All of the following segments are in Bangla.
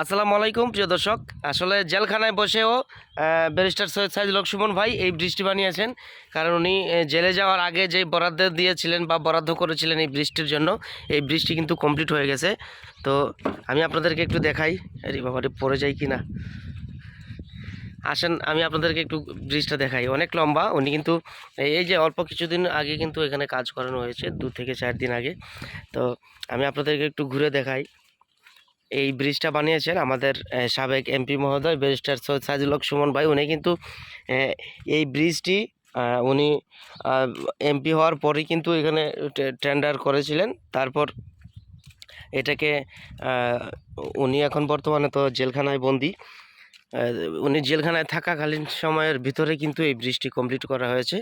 আসসালামু আলাইকুম, প্রিয় দর্শক। আসলে জেলখানায় বসেও ব্যারিস্টার সৈয়দ সাইদ লক্ষ্মণ ভাই এই বৃষ্টি বানিয়েছেন। কারণ উনি জেলে যাওয়ার আগে যে বরাদ্দ দিয়েছিলেন বা বরাদ্দ করেছিলেন এই বৃষ্টির জন্য, এই বৃষ্টি কিন্তু কমপ্লিট হয়ে গেছে। তো আমি আপনাদেরকে একটু দেখাই। আরে বাবারে পড়ে যাই কি না আসেন, আমি আপনাদেরকে একটু ব্রিজটা দেখাই। অনেক লম্বা। উনি কিন্তু এই যে অল্প কিছুদিন আগে কিন্তু এখানে কাজ করানো হয়েছে, দু থেকে চার দিন আগে। তো আমি আপনাদেরকে একটু ঘুরে দেখাই। এই ব্রিজটা বানিয়েছেন আমাদের সাবেক এমপি মহোদয় ব্যারিস্টার সৈয়দ সাজিল হক সুমন ভাই। উনি কিন্তু এই ব্রিজটি উনি এমপি হওয়ার পরেই কিন্তু এখানে টেন্ডার করেছিলেন। তারপর এটাকে উনি এখন বর্তমানে তো জেলখানায় বন্দি। উনি জেলখানায় থাকাকালীন সময়ের ভিতরে কিন্তু এই ব্রিজটি কমপ্লিট করা হয়েছে।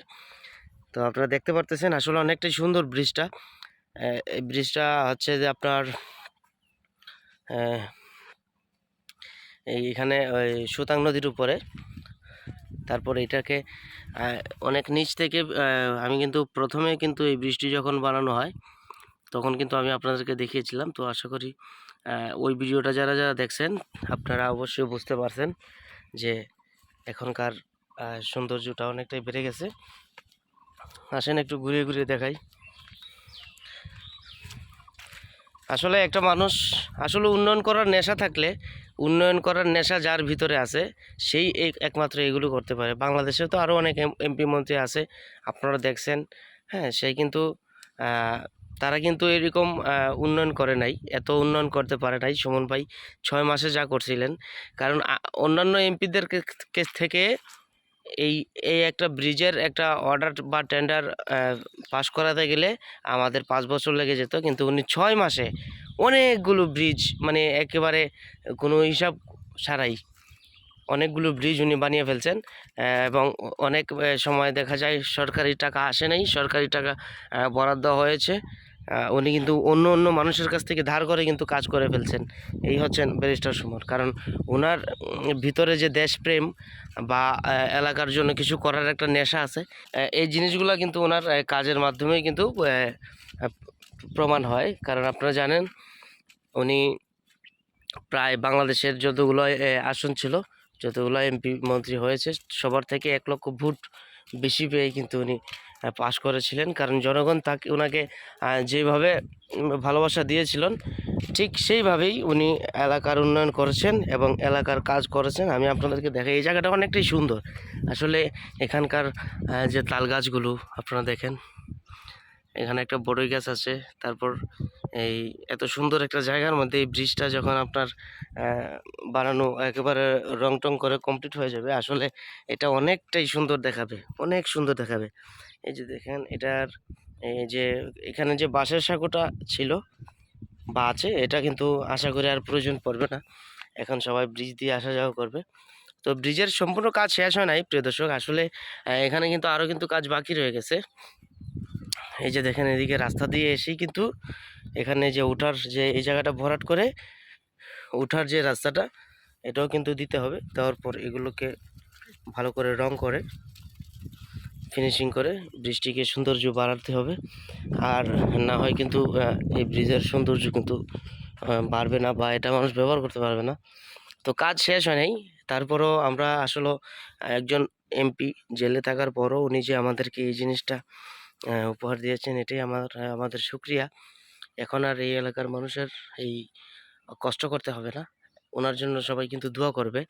তো আপনারা দেখতে পারতেছেন আসলে অনেকটাই সুন্দর ব্রিজটা। এই ব্রিজটা হচ্ছে যে আপনার আহ, এই এখানে ওই সুতাং নদীর উপরে। তারপর এটাকে অনেক নিচ থেকে আমি কিন্তু প্রথমে কিন্তু এই বৃষ্টি যখন বানানো হয় তখন কিন্তু আমি আপনাদেরকে দেখিয়েছিলাম। তো আশা করি ওই ভিডিওটা যারা যারা দেখছেন আপনারা অবশ্যই বুঝতে পারছেন যে এখনকার সৌন্দর্যটা অনেকটাই বেড়ে গেছে। আসেন একটু ঘুরিয়ে ঘুরিয়ে দেখাই। আসলে একটা মানুষ আসলে উন্নয়ন করার নেশা থাকলে উন্নয়ন করার নেশা যার ভিতরে আছে, সেই একমাত্র এগুলো করতে পারে। বাংলাদেশে তো আরও অনেক এমপি মন্ত্রী আছে, আপনারা দেখছেন হ্যাঁ সেই কিন্তু তারা কিন্তু এরকম উন্নয়ন করে নাই, এত উন্নয়ন করতে পারে নাই, সুমন ভাই, ছয় মাসে যা করছিলেন। কারণ অন্যান্য এমপিদের থেকে এই এই একটা ব্রিজের একটা অর্ডার বা টেন্ডার পাস করাতে গেলে আমাদের পাঁচ বছর লেগে যেত। কিন্তু উনি ছয় মাসে অনেকগুলো ব্রিজ মানে একেবারে কোনো হিসাব ছাড়াই অনেকগুলো ব্রিজ উনি বানিয়ে ফেলছেন। এবং অনেক সময় দেখা যায় সরকারি টাকা আসে নাই। সরকারি টাকা বরাদ্দ হয়েছে। উনি কিন্তু অন্য অন্য মানুষের কাছ থেকে ধার করে কিন্তু কাজ করে ফেলছেন। এই হচ্ছেন ব্যারিস্টার সুমন। কারণ ওনার ভিতরে যে দেশপ্রেম বা এলাকার জন্য কিছু করার একটা নেশা আছে এই জিনিসগুলো কিন্তু ওনার কাজের মাধ্যমেই কিন্তু প্রমাণ হয়। কারণ আপনারা জানেন, উনি প্রায় বাংলাদেশের যতগুলো আসন ছিল, যতগুলো এমপি মন্ত্রী হয়েছে, সবার থেকে এক লক্ষ ভোট বেশি পেয়ে কিন্তু উনি পাশ করেছিলেন। কারণ জনগণ তাকে ওনাকে যেভাবে ভালোবাসা দিয়েছিলেন, ঠিক সেইভাবেই উনি এলাকার উন্নয়ন করেছেন এবং এলাকার কাজ করেছেন। আমি আপনাদেরকে দেখাই, এই জায়গাটা অনেকটাই সুন্দর। আসলে এখানকার যে তাল গাছগুলো, আপনারা দেখেন, এখানে একটা বড়ই গাছ আছে। তারপর এই এত সুন্দর একটা জায়গার মধ্যে এই ব্রিজটা যখন আপনার বানানো একেবারে রং টং করে কমপ্লিট হয়ে যাবে, আসলে এটা অনেকটাই সুন্দর দেখাবে, অনেক সুন্দর দেখাবে। এই যে দেখেন, এটার এই যে এখানে যে বাঁশের সাঁকোটা ছিল, বা আছে, এটা কিন্তু আশা করি আর প্রয়োজন পড়বে না। এখন সবাই ব্রিজ দিয়ে আসা যাওয়া করবে। তো ব্রিজের সম্পূর্ণ কাজ শেষ হয় নাই, প্রিয় দর্শক, আসলে এখানে কিন্তু আরও কিন্তু কাজ বাকি রয়ে গেছে। এই যে দেখেন, এদিকে রাস্তা দিয়ে এসেই কিন্তু এখানে যে ওঠার যে এই জায়গাটা ভরাট করে ওঠার যে রাস্তাটা, এটাও কিন্তু দিতে হবে। দেওয়ার পর এগুলোকে ভালো করে রং করে ফিনিশিং করে বৃষ্টিকে সৌন্দর্য বাড়াতে হবে। আর না হয় কিন্তু এই ব্রিজের সৌন্দর্য কিন্তু বাড়বে না বা এটা মানুষ ব্যবহার করতে পারবে না। তো কাজ শেষ হয় নাই তারপরও আমরা আসলে একজন এমপি জেলে থাকার পরও উনি যে আমাদেরকে এই জিনিসটা উপহার দিয়েছেন, এটাই আমার, আমাদের সুক্রিয়া এখন আর এই এলাকার মানুষের এই কষ্ট করতে হবে না। ওনার জন্য সবাই কিন্তু দোয়া করবে।